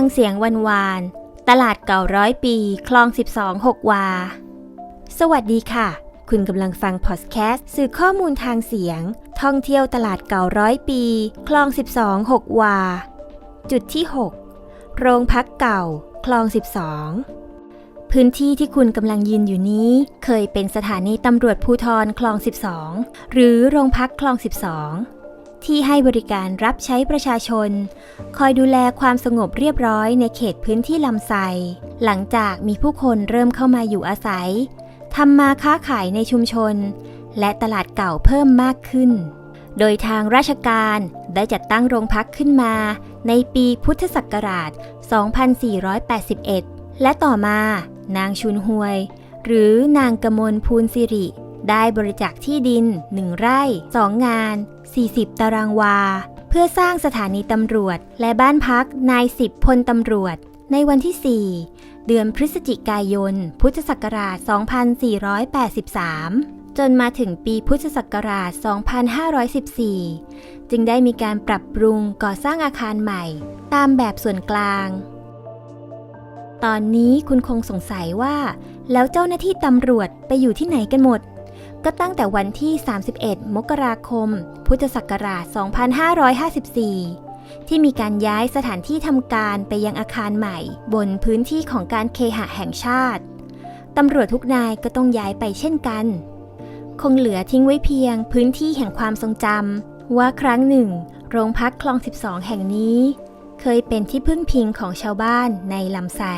ฟังเสียงวันวาน ตลาดเก่าร้อยปี คลอง 12 6 วา สวัสดีค่ะ คุณกำลังฟังพอดแคสต์สื่อข้อมูลทางเสียง ท่องเที่ยวตลาดเก่าร้อยปี คลอง 12 6 วา จุดที่ 6 โรงพักเก่า คลอง 12 พื้นที่ที่คุณกำลังยืนอยู่นี้ เคยเป็นสถานีตำรวจภูทรคลอง 12 หรือโรงพักคลอง 12 ที่ให้บริการรับใช้ประชาชน คอยดูแลความสงบเรียบร้อยในเขตพื้นที่ลำไส้หลังจากมีผู้คนเริ่มเข้ามาอยู่อาศัยทำมาค้าขายในชุมชน และตลาดเก่าเพิ่มมากขึ้น โดยทางราชการได้จัดตั้งโรงพักขึ้นมา ในปีพุทธศักราช 2481 และต่อมานางชุนหวย หรือนางกมลภูลสิริ ได้บริจาคที่ดิน 1 ไร่ 2 งาน 40 ตารางวา เพื่อสร้างสถานีตำรวจ และบ้านพักนายสิบพลตำรวจ ในวันที่ 4 เดือนพฤศจิกายน พุทธศักราช 2483 จนมาถึงปีพุทธศักราช 2514 จึงได้มีการปรับปรุงก่อสร้างอาคารใหม่ ตามแบบส่วนกลางตอนนี้คุณคงสงสัยว่า แล้วเจ้าหน้าที่ตำรวจไปอยู่ที่ไหนกันหมด ก็ตั้งแต่วันที่ 31 มกราคม พุทธศักราช 2554 ที่มีการย้ายสถานที่ทำการไปยังอาคารใหม่ บนพื้นที่ของการเคหะแห่งชาติ ตำรวจทุกนายก็ต้องย้ายไปเช่นกัน คงเหลือทิ้งไว้เพียงพื้นที่แห่งความทรงจำว่าครั้งหนึ่ง โรงพักคลอง 12 แห่งนี้ เคยเป็นที่พึ่งพิงของชาวบ้านในลำไส้